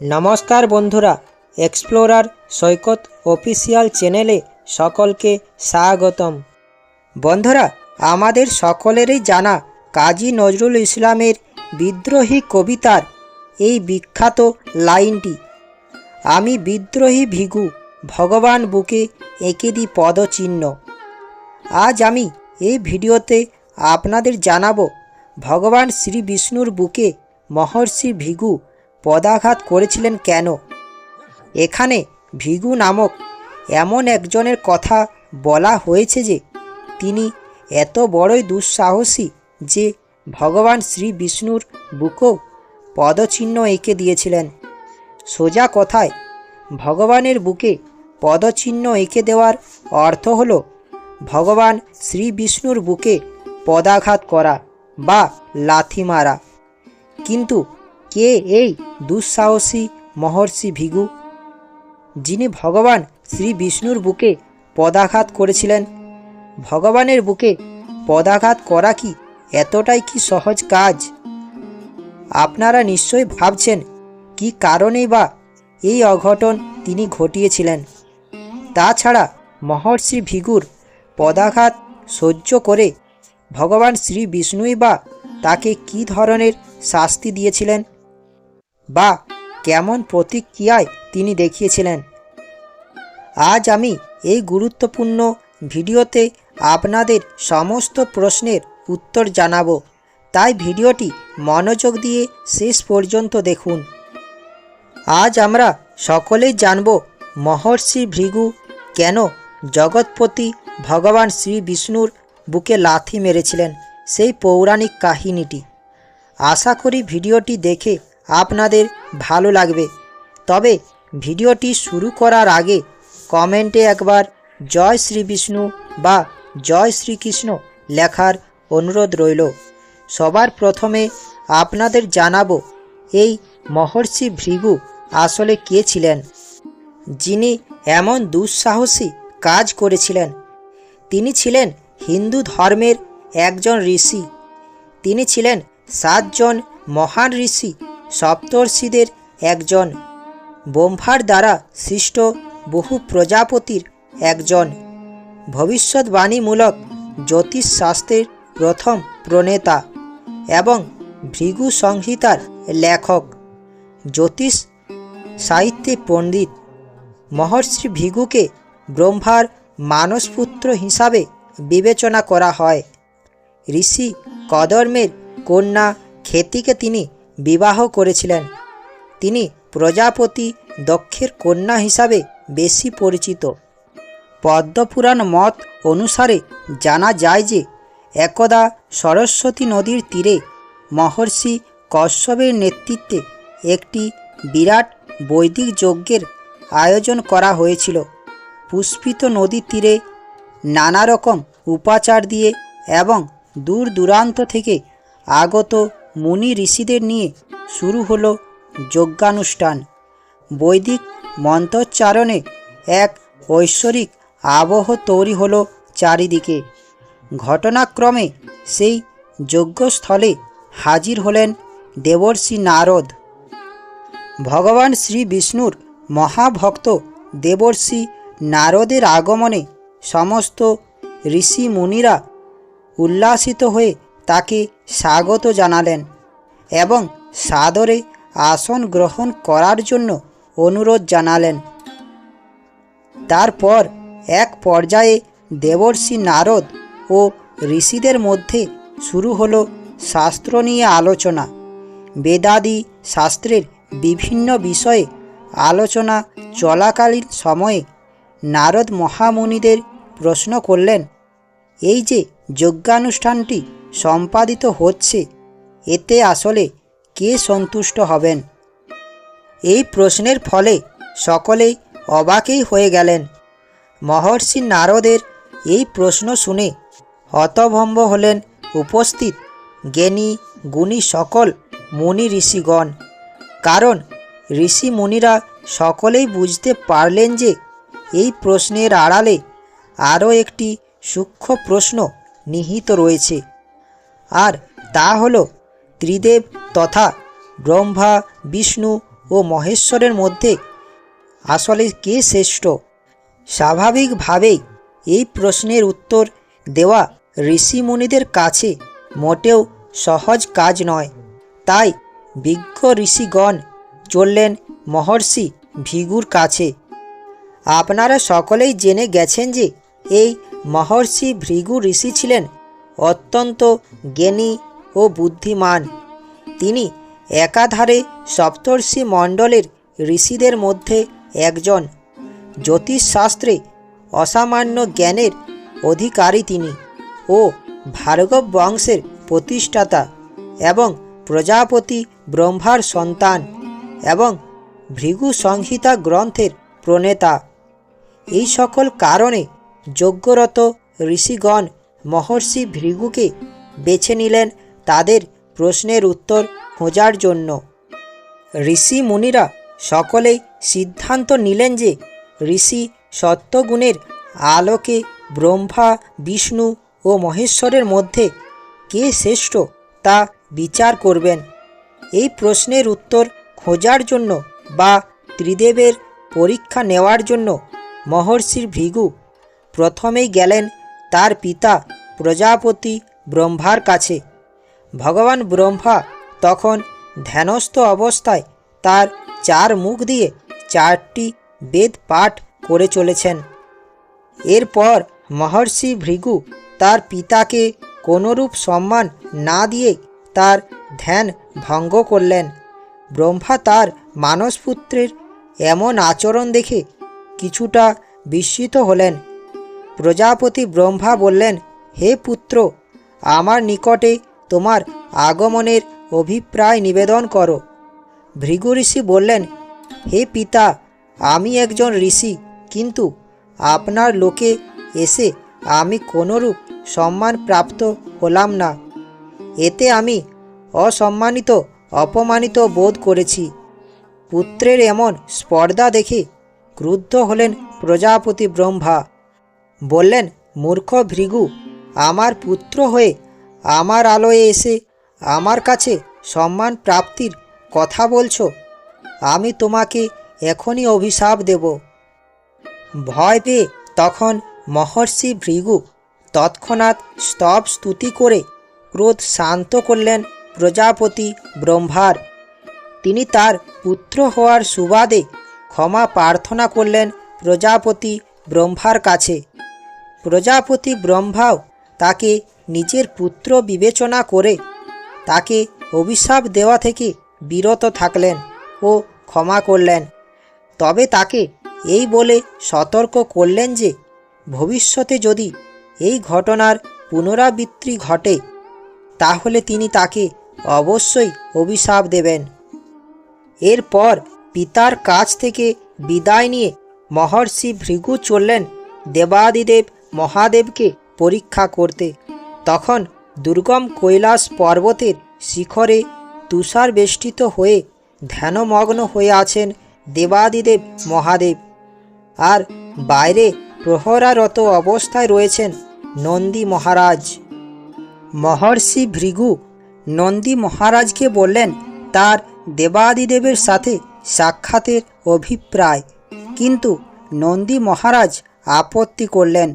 নমস্কার বন্ধুরা এক্সপ্লোরার সৈকত অফিসিয়াল চ্যানেলে সকলকে স্বাগতম। বন্ধুরা, আমাদের সকলেরই জানা কাজী নজরুল ইসলামের বিদ্রোহী কবিতার এই বিখ্যাত লাইনটি, আমি বিদ্রোহী ভিগু, ভগবান বুকে এঁকে দিই পদচিহ্ন। আজ আমি এই ভিডিওতে আপনাদের জানাব, ভগবান শ্রী বিষ্ণুর বুকে মহর্ষি ভিগু পদাঘাত করেছিলেন কেন? এখানে ভিগু নামক এমন একজনের কথা বলা হয়েছে যে, তিনি এত বড়ই দুঃসাহসী যে ভগবান শ্রী বিষ্ণুর বুকেও পদচিহ্ন এঁকে দিয়েছিলেন। সোজা কথায়, ভগবানের বুকে পদচিহ্ন এঁকে দেওয়ার অর্থ হল ভগবান শ্রী বিষ্ণুর বুকে পদাঘাত করা বা লাথি মারা। কিন্তু কে এই দুঃসাহসী মহর্ষি ভিগু? যিনি ভগবান শ্রী বিষ্ণুর বুকে পদাঘাত করেছিলেন। ভগবানের বুকে পদাঘাত করা কি এতটাই কি সহজ কাজ? আপনারা নিশ্চয়ই ভাবছেন কি কারণেই বা এই অঘটন তিনি ঘটিয়েছিলেন। তাছাড়া মহর্ষি ভিগুর পদাঘাত সহ্য করে ভগবান শ্রী বিষ্ণুই বা তাকে কি ধরনের শাস্তি দিয়েছিলেন? বা কেমন প্রতিক্রিয়ায় তিনি দেখিয়েছিলেন? আজ আমি এই গুরুত্বপূর্ণ ভিডিওতে আপনাদের সমস্ত প্রশ্নের উত্তর জানাব। তাই ভিডিওটি মনোযোগ দিয়ে শেষ পর্যন্ত দেখুন। আজ আমরা সকলেই জানব মহর্ষি ভৃগু কেন জগৎপতি ভগবান শ্রী বিষ্ণুর বুকে লাথি মেরেছিলেন সেই পৌরাণিক কাহিনীটি। আশা করি ভিডিওটি দেখে আপনাদের ভালো লাগবে। তবে ভিডিওটি শুরু করার আগে কমেন্টে একবার জয় শ্রী বিষ্ণু বা জয় শ্রীকৃষ্ণ লেখার অনুরোধ রইল। সবার প্রথমে আপনাদের জানাব, এই মহর্ষি ভৃগু আসলে কে ছিলেন? যিনি এমন দুঃসাহসী কাজ করেছিলেন। তিনি ছিলেন হিন্দু ধর্মের একজন ঋষি। তিনি ছিলেন সাতজন মহান ঋষি সপ্তর্ষিদের একজন। ব্রহ্মার দ্বারা সৃষ্ট বহু প্রজাপতির একজন। ভবিষ্যৎবাণীমূলক জ্যোতিষশাস্ত্রের প্রথম প্রণেতা এবং ভৃগু সংহিতার লেখক। জ্যোতিষ সাহিত্যে পণ্ডিত। মহর্ষি ভৃগুকে ব্রহ্মার মানসপুত্র হিসাবে বিবেচনা করা হয়। ঋষি কদর্মের কন্যা খেতিকে তিনি বিবাহ করেছিলেন। তিনি প্রজাপতি দক্ষের কন্যা হিসাবে বেশি পরিচিত। পদ্মপুরাণ মত অনুসারে জানা যায় যে, একদা সরস্বতী নদীর তীরে মহর্ষি কশ্যপের নেতৃত্বে একটি বিরাট বৈদিক যজ্ঞের আয়োজন করা হয়েছিল। পুষ্পিত নদীর তীরে নানা রকম উপাচার দিয়ে এবং দূর দূরান্ত থেকে আগত মুনি ঋষিদের নিয়ে শুরু হলো যজ্ঞানুষ্ঠান। বৈদিক মন্ত্রোচ্চারণে এক ঐশ্বরিক আবহ তৈরি হলো চারিদিকে। ঘটনাক্রমে সেই যজ্ঞস্থলে হাজির হলেন দেবর্ষি নারদ। ভগবান শ্রী বিষ্ণুর মহাভক্ত দেবর্ষি নারদের আগমনে সমস্ত ঋষি মুনিরা উল্লাসিত হয়ে তাকে স্বাগত জানালেন এবং সাদরে আসন গ্রহণ করার জন্য অনুরোধ জানালেন। তারপর এক পর্যায়ে দেবর্ষি নারদ ও ঋষিদের মধ্যে শুরু হলো শাস্ত্র নিয়ে আলোচনা। বেদাদি শাস্ত্রের বিভিন্ন বিষয়ে আলোচনা চলাকালীন সময়ে নারদ মহামুনিদের প্রশ্ন করলেন, এই যে যজ্ঞানুষ্ঠানটি সম্পাদিত হচ্ছে। এতে আসলে কে সন্তুষ্ট হবেন? এই প্রশ্নের ফলে সকলেই অবাকেই হয়ে গেলেন। মহর্ষি নারদের এই প্রশ্ন শুনে হতভম্ব হলেন উপস্থিত জ্ঞানী গুণী সকল মুনি ঋষিগণ। কারণ ঋষি মুনিরা সকলেই বুঝতে পারলেন যে এই প্রশ্নের আড়ালে আরও একটি সূক্ষ্ম প্রশ্ন নিহিত রয়েছে। আর তা হল ত্রিদেব তথা ব্রহ্মা, বিষ্ণু ও মহেশ্বরের মধ্যে আসলে কে শ্রেষ্ঠ? স্বাভাবিকভাবেই এই প্রশ্নের উত্তর দেওয়া ঋষিমুনিদের কাছে মোটেও সহজ কাজ নয়। তাই বিজ্ঞ ঋষিগণ চললেন মহর্ষি ভিগুর কাছে। আপনারা সকলেই জেনে গেছেন যে এই মহর্ষি ভৃগু ঋষি ছিলেন অত্যন্ত জ্ঞানী ও বুদ্ধিমান। তিনি একাধারে সপ্তর্ষি মণ্ডলের ঋষিদের মধ্যে একজন। জ্যোতিষশাস্ত্রে অসামান্য জ্ঞানের অধিকারী তিনি ও ভার্গব বংশের প্রতিষ্ঠাতা এবং প্রজাপতি ব্রহ্মার সন্তান এবং ভৃগু সংহিতা গ্রন্থের প্রণেতা। এই সকল কারণে যজ্ঞরত ঋষিগণ মহর্ষি ভৃগুকে বেছে নিলেন তাদের প্রশ্নের উত্তর খোঁজার জন্য। ঋষি মুনিরা সকলেই সিদ্ধান্ত নিলেন যে ঋষি সত্যগুণের আলোকে ব্রহ্মা, বিষ্ণু ও মহেশ্বরের মধ্যে কে শ্রেষ্ঠ তা বিচার করবেন। এই প্রশ্নের উত্তর খোঁজার জন্য বা ত্রিদেবের পরীক্ষা নেওয়ার জন্য মহর্ষির ভৃগু প্রথমেই গেলেন তার পিতা প্রজাপতি ব্রহ্মার কাছে। ভগবান ব্রহ্মা তখন ধ্যানস্থ অবস্থায় তার চার মুখ দিয়ে চারটি বেদ পাঠ করে চলেছেন। এরপর মহর্ষি ভৃগু তার পিতাকে কোনোরূপ সম্মান না দিয়ে তার ধ্যান ভঙ্গ করলেন। ব্রহ্মা তার মানসপুত্রের এমন আচরণ দেখে কিছুটা বিস্মিত হলেন। প্রজাপতি ব্রহ্মা বললেন, হে পুত্র, আমার নিকটে তোমার আগমনের অভিপ্রায় নিবেদন করো। ভৃগু ঋষি বললেন, হে পিতা, আমি একজন ঋষি, কিন্তু আপনার লোকে এসে আমি কোনোরূপ সম্মান প্রাপ্ত হলাম না। এতে আমি অসম্মানিত, অপমানিত বোধ করেছি। পুত্রের এমন স্পর্ধা দেখে ক্রুদ্ধ হলেন প্রজাপতি ব্রহ্মা। বললেন, মূর্খ ভৃগু, আমার পুত্র হয়ে আমার আলোয় এসে আমার কাছে সম্মান প্রাপ্তির কথা বলছো, আমি তোমাকে এখনই অভিশাপ দেব। ভয় পেয়ে তখন মহর্ষি ভৃগু তৎক্ষণাৎ স্তব স্তুতি করে ক্রোধ শান্ত করলেন প্রজাপতি ব্রহ্মার। তিনি তার পুত্র হওয়ার সুবাদে ক্ষমা প্রার্থনা করলেন প্রজাপতি ব্রহ্মার কাছে। প্রজাপতি ব্রহ্মাও তাকে নিজের পুত্র বিবেচনা করে তাকে অভিশাপ দেওয়া থেকে বিরত থাকলেন ও ক্ষমা করলেন। তবে তাকে এই বলে সতর্ক করলেন যে, ভবিষ্যতে যদি এই ঘটনার পুনরাবৃত্তি ঘটে, তাহলে তিনি তাকে অবশ্যই অভিশাপ দেবেন। এরপর পিতার কাছ থেকে বিদায় নিয়ে মহর্ষি ভৃগু চললেন দেবাদিদেব মহাদেবকে পরীক্ষা করতে। তখন দুর্গম কৈলাস পর্বতের শিখরে তুষার বেষ্টিত হয়ে ধ্যানমগ্ন হয়ে আছেন দেবাদিদেব মহাদেব। আর বাইরে প্রহরারত অবস্থায় রয়েছেন নন্দী মহারাজ। মহর্ষি ভৃগু নন্দী মহারাজকে বললেন, তার দেবাদিদেবের সাথে সাক্ষাতের অভিপ্রায়। কিন্তু নন্দী মহারাজ আপত্তি করলেন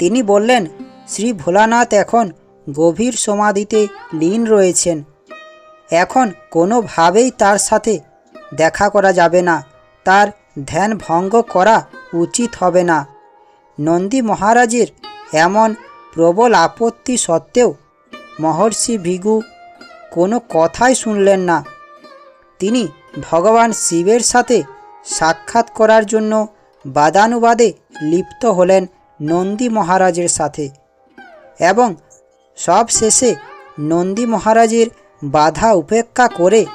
তিনি বললেন, শ্রী ভোলানাথ এখন গভীর সমাধিতে লীন রয়েছেন। এখন কোনোভাবেই তার সাথে দেখা করা যাবে না। তার ধ্যান ভঙ্গ করা উচিত হবে না। নন্দী মহারাজের এমন প্রবল আপত্তি সত্ত্বেও মহর্ষি ভিগু কোনো কথাই শুনলেন না। তিনি ভগবান শিবের সাথে সাক্ষাৎ করার জন্য বাদানুবাদে লিপ্ত হলেন নন্দী মহারাজের সাথে। এবং সব শেষে নন্দী মহারাজের বাধা উপেক্ষা করে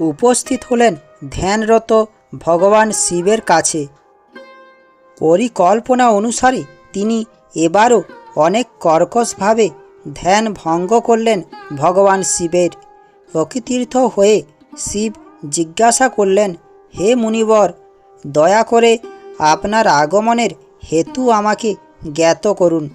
উপস্থিত হলেন ধ্যানরত ভগবান শিবের কাছে। পরিকল্পনা অনুসারে তিনি এবারও অনেক কর্কশভাবে ধ্যান ভঙ্গ করলেন ভগবান শিবের। প্রকৃতীর্থ হয়ে শিব জিজ্ঞাসা করলেন, হে মুনিবর, দয়া করে আপনার আগমনের হেতু আমাকে জ্ঞাত করুন।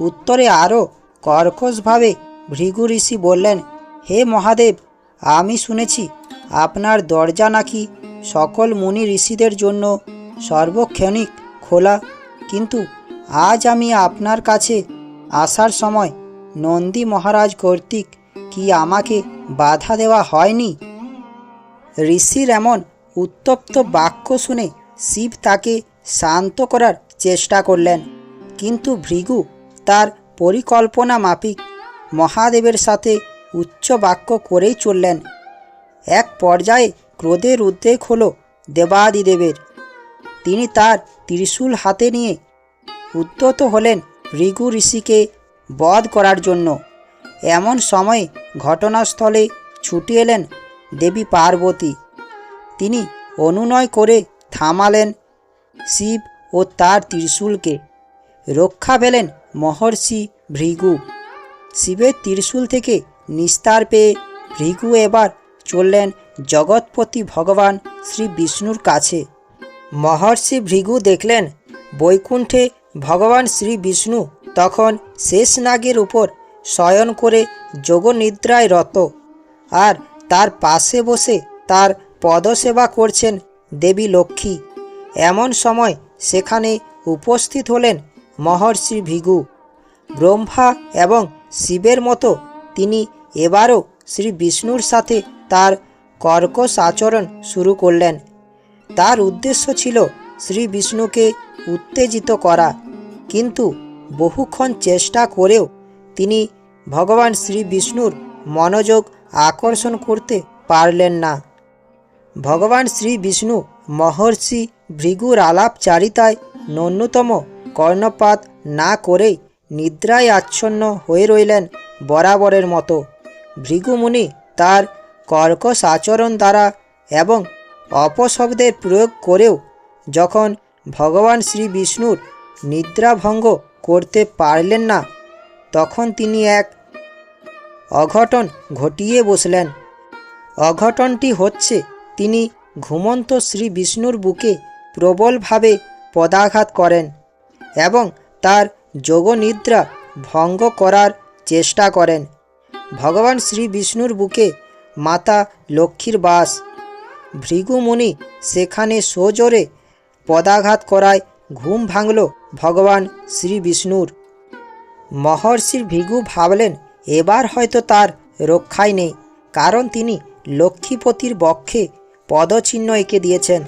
উত্তরে আরও কর্কশভাবে ভৃগু ঋষি বললেন, হে মহাদেব, আমি শুনেছি আপনার দরজা নাকি সকল মুনি ঋষিদের জন্য সর্বক্ষণিক খোলা। কিন্তু আজ আমি আপনার কাছে আসার সময় নন্দী মহারাজ কর্তৃক কি আমাকে বাধা দেওয়া হয়নি? ঋষির এমন উত্তপ্ত বাক্য শুনে শিব তাকে শান্ত করার চেষ্টা করলেন। কিন্তু ভৃগু তার পরিকল্পনা মাফিক মহাদেবের সাথে উচ্চ বাক্য করেই চললেন। এক পর্যায়ে ক্রোধের উদ্রেক হল দেবাদিদেবের। তিনি তার ত্রিশূল হাতে নিয়ে উদ্যত হলেন ভৃগু ঋষিকে বধ করার জন্য। এমন সময়ে ঘটনাস্থলে ছুটে এলেন দেবী পার্বতী। তিনি অনুনয় করে থামালেন। শিব ও তার ত্রিশূলকে। রক্ষা পেলেন মহর্ষি ভৃগু। শিবের ত্রিশূল থেকে নিস্তার পেয়ে ভৃগু এবার চললেন জগৎপতি ভগবান শ্রী বিষ্ণুর কাছে। মহর্ষি ভৃগু দেখলেন বৈকুণ্ঠে ভগবান শ্রী বিষ্ণু তখন শেষ নাগের উপর শয়ন করে যোগনিদ্রায় রত আর তার পাশে বসে তার পদসেবা করছেন দেবী লক্ষ্মী। এমন সময় সেখানে উপস্থিত হলেন মহর্ষি ভিগু। ব্রহ্মা এবং শিবের মতো তিনি এবারও শ্রী বিষ্ণুর সাথে তার কর্কশ আচরণ শুরু করলেন। তার উদ্দেশ্য ছিল শ্রী বিষ্ণুকে উত্তেজিত করা। কিন্তু বহুক্ষণ চেষ্টা করেও তিনি ভগবান শ্রী বিষ্ণুর মনোযোগ আকর্ষণ করতে পারলেন না। ভগবান শ্রী বিষ্ণু মহর্ষি ভৃগুর আলাপচারিতায় ন্যূনতম কর্ণপাত না করেই নিদ্রায় আচ্ছন্ন হয়ে রইলেন বরাবরের মতো। ভৃগুমুনি তার কর্কশ আচরণ দ্বারা এবং অপশব্দের প্রয়োগ করেও যখন ভগবান শ্রী বিষ্ণুর নিদ্রাভঙ্গ করতে পারলেন না, তখন তিনি এক অঘটন ঘটিয়ে বসলেন। অঘটনটি হচ্ছে তিনি ঘুমন্ত শ্রী বিষ্ণুর বুকে প্রবলভাবে পদাঘাত করেন এবং তার যোগনিদ্রা ভঙ্গ করার চেষ্টা করেন। ভগবান শ্রী বিষ্ণুর বুকে মাতা লক্ষ্মীর বাস। ভৃগুমুনি সেখানে সোজোরে পদাঘাত করায় ঘুম ভাঙল ভগবান শ্রী বিষ্ণুর। মহর্ষির ভৃগু ভাবলেন, এবার হয়তো তার রক্ষাই নেই, কারণ তিনি লক্ষ্মীপতির বক্ষে পদচিহ্ন এঁকে দিয়েছেন।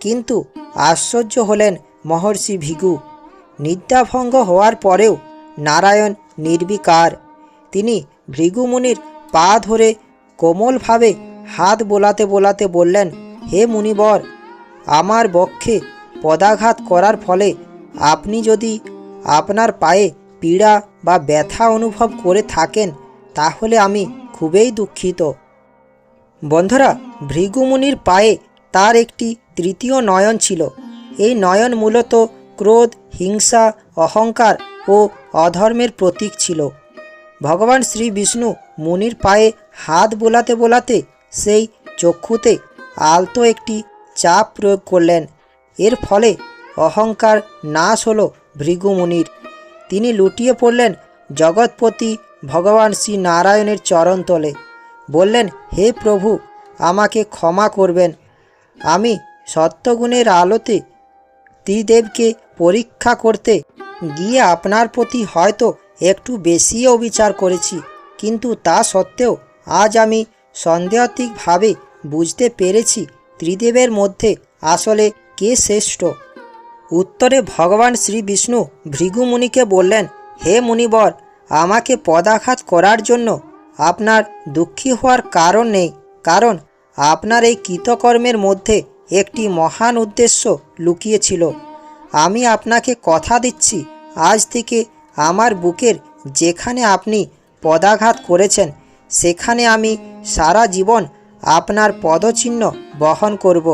কিন্তু আশ্চর্য হলেন মহর্ষি ভিগু। নিদ্রাভঙ্গ হওয়ার পরেও নারায়ণ নির্বিকার। তিনি ভৃগুমুনির পা ধরে কোমলভাবে হাত বোলাতে বোলাতে বললেন, হে মুনিবর, আমার বক্ষে পদাঘাত করার ফলে আপনি যদি আপনার পায়ে পীড়া বা ব্যথা অনুভব করে থাকেন, তাহলে আমি খুবই দুঃখিত। বন্ধুরা, ভৃগুমুনির পায়ে তার একটি তৃতীয় নয়ন ছিল। এই নয়ন মূলত ক্রোধ, হিংসা, অহংকার ও অধর্মের প্রতীক ছিল। ভগবান শ্রী বিষ্ণু মুনির পায়ে হাত বোলাতে বোলাতে সেই চক্ষুতে আলতো একটি চাপ প্রয়োগ করলেন। এর ফলে অহংকার নাশ হল ভৃগুমুনির। তিনি লুটিয়ে পড়লেন জগৎপতি ভগবান শ্রী নারায়ণের চরণতলে বললেন, হে প্রভু, আমাকে ক্ষমা করবেন। আমি সত্যগুণের আলোতে ত্রিদেবকে পরীক্ষা করতে গিয়ে আপনার প্রতি হয়তো একটু বেশি অবিচার করেছি, কিন্তু তা সত্ত্বেও আজ আমি সন্দেহাত্মিকভাবে বুঝতে পেরেছি ত্রিদেবের মধ্যে আসলে কে শ্রেষ্ঠ। উত্তরে ভগবান শ্রী বিষ্ণু ভৃগুমুনিকে বললেন, হে মুনিবর, আমাকে পদাঘাত করার জন্য আপনার দুঃখী হওয়ার কারণ নেই, কারণ আপনার এই কৃতকর্মের মধ্যে একটি মহান উদ্দেশ্য লুকিয়েছিল। আমি আপনাকে কথা দিচ্ছি, আজ থেকে আমার বুকের যেখানে আপনি পদাঘাত করেছেন, সেখানে আমি সারা জীবন আপনার পদচিহ্ন বহন করব।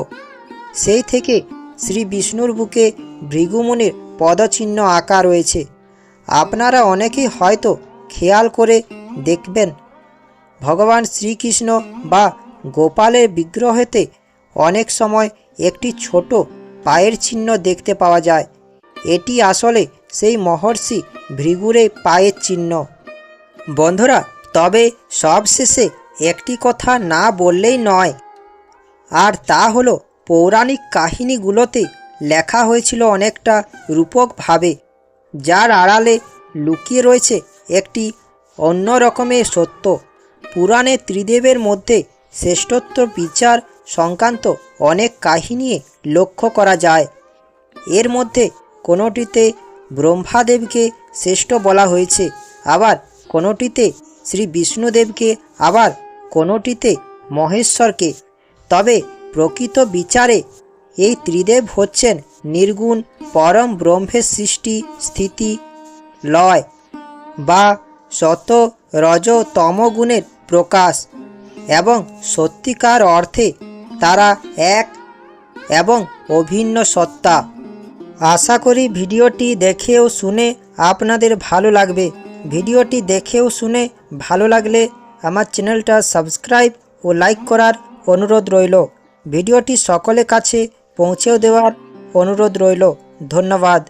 সেই থেকে শ্রী বিষ্ণুর বুকে ভৃগুমুনির পদচিহ্ন আঁকা রয়েছে। আপনারা অনেকেই হয়তো খেয়াল করে দেখবেন ভগবান শ্রীকৃষ্ণ বা গোপালের বিগ্রহেতে অনেক সময় একটি ছোট পায়ের চিহ্ন দেখতে পাওয়া যায়। এটি আসলে সেই মহর্ষি ভৃগুরে পায়ের চিহ্ন বন্ধুরা, তবে সবশেষে একটি কথা না বললেই নয়। আর তা হলো, পৌরাণিক কাহিনীগুলোতে লেখা হয়েছিল অনেকটা রূপকভাবে যার আড়ালে লুকিয়ে রয়েছে একটি অন্য রকমের সত্য। পুরাণে ত্রিদেবের মধ্যে শ্রেষ্ঠত্ব বিচার সংক্রান্ত অনেক কাহিনী লক্ষ্য করা যায়। এর মধ্যে কোনোটিতে ব্রহ্মাদেবকে শ্রেষ্ঠ বলা হয়েছে, আবার কোনোটিতে শ্রী বিষ্ণুদেবকে, আবার কোনোটিতে মহেশ্বরকে। তবে প্রকৃত বিচারে এই ত্রিদেব হচ্ছেন নির্গুণ পরম ব্রহ্মের সৃষ্টি স্থিতি লয় বা শত রজ তমগুণের প্রকাশ এবং সত্যিকার অর্থে তারা এক এবং অভিন্ন সত্তা। আশা করি ভিডিওটি দেখে ও শুনে আপনাদের ভালো লাগবে। ভিডিওটি দেখে ও শুনে ভালো লাগলে আমার চ্যানেলটা সাবস্ক্রাইব ও লাইক করার অনুরোধ রইল। ভিডিওটি সকলের কাছে পৌঁছেও দেওয়ার অনুরোধ রইল। ধন্যবাদ।